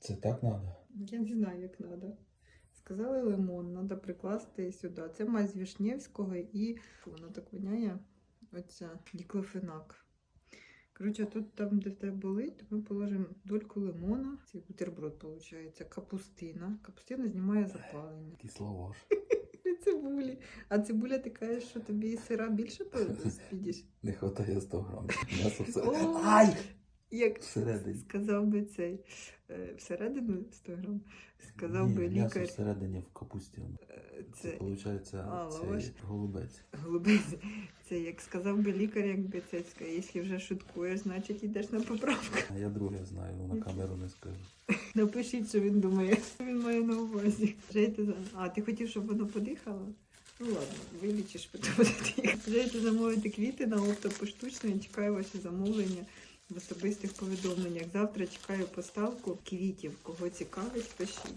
Це так треба? Я не знаю, як треба. Сказали лимон, треба прикласти сюди. Це мазь Вішневського і воно так воняє. Оця діклофенак. Коротше, тут там, де в тебе болить, то ми положимо дольку лимона. Це бутерброд, виходить. Капустина. Капустина знімає запалення. Кисловож. І цибулі. А цибуля така, що тобі сира більше підеш. Не вистачає 100 грам. М'ясо все. Ай! Як Всередині. сказав би цей е, всередину 100 грам, сказав Ні, би М'ясо лікар. всередині в капусті. е, Це, Це виходить, А, лаваш. цей голубець. голубець. Це як сказав би лікар, якби це сказав, якщо вже шуткуєш, значить йдеш на поправку. А я друге знаю, на камеру не скажу. Напишіть, що він думає, що він має на увазі. А, ти хотів, щоб воно подихало? Ну ладно, вилічиш, потім буде дихати. Замовити квіти на опто поштучно. Я чекаю ваші замовлення в особистих повідомленнях. Завтра чекаю поставку квітів. Кого цікавить, пишіть.